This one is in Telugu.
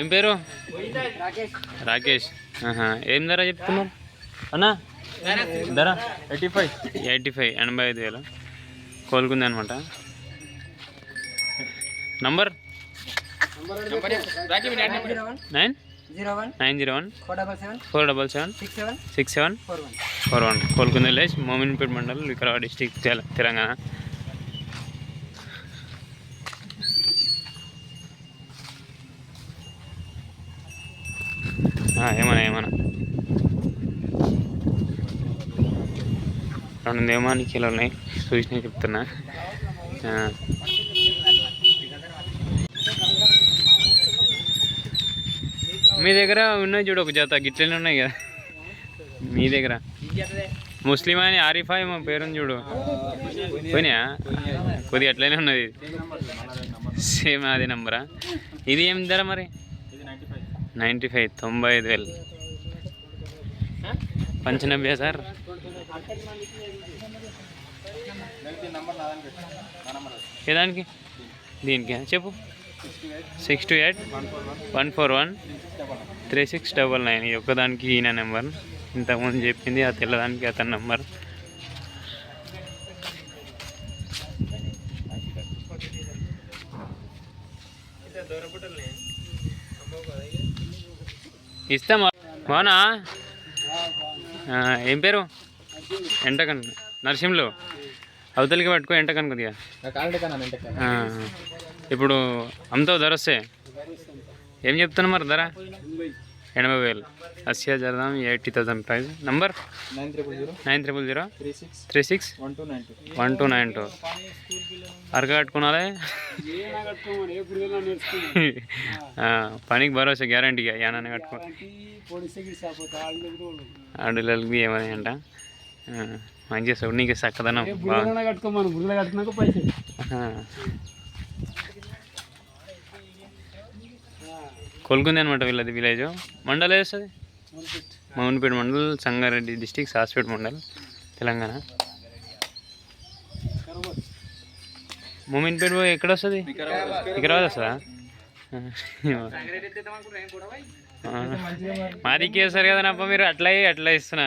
ఏం పేరు? రాకేష్. ఏం ధర చెప్తున్నారు అన్నా? ధర? Eighty five. ఎయిటీ ఫైవ్ ఎనభై ఐదు వేలు. కోలుకుంది అనమాట number? Nine? Zero one. Nine zero one. Four double seven. Four double seven. Six seven. Six seven. Four one. Four one. కోలుకుంది village Mominpet mandal Vikarabad district Telangana. ఏమన్నా ఏమన్నా. రెండు ఏమాని ఉన్నాయి. చూసిన చెప్తున్నా. మీ దగ్గర ఉన్నాయి చూడు ఒక జత గిట్లనే ఉన్నాయి కదా. మీ దగ్గర. ముస్లిం అని ఆరిఫా ఏమో పేరుని చూడు. పోయినా కొద్దిగా అట్లనే ఉన్నది. సేమ్ అదే నంబరా? ఇది ఏం ధర మరి? నైంటీ ఫైవ్ తొంభై ఐదు వేలు. పంచనభ్య సార్. ఏ దానికి? దీనికి. చెప్పు. Six two eight one four one three six double nine. ఈ ఒక్కదానికి ఈయన నెంబర్. ఇంతకుముందు చెప్పింది ఆ తెల్లదానికి అతని నెంబర్. ఇస్తాం. బాగునా ఏం పేరు? ఎంటకన్ నరసింహులు. అవతలికి పట్టుకో ఎంటకన్ కొద్దిగా. ఇప్పుడు అమ్ముతావు ధర వస్తే. ఏం చెప్తున్నా మరి ధర? ఎనభై వేలు. అస్సీ జరదాం eighty thousand price number? Nine triple zero. Nine triple zero. Three six. Three six? One two nine two. One two nine two. అరక కట్టుకున్నారే ఆ, పనికి భరోసా గ్యారంటీగా ఏమన్నా కట్టుకో. ఆడపిల్లలకి ఏమని అంట? ఆ, మంచిగా నీకు చక్కదనం కట్టుకోమను కట్టుకున్నాక పైసలు. ఆ. కొలుకుంది అనమాట వీళ్ళది విలేజ్. మండల్ వేస్తుంది మౌన్పేట. మండల్ సంగారెడ్డి డిస్టిక్ సాస్పేట మండల్ తెలంగాణ. మోమిన్పేట పోయి ఎక్కడ వస్తుంది? ఇక్కడ వస్తుందా. మాది కేసారు కదా అప్ప మీరు అట్లా అట్లా ఇస్తున్నా.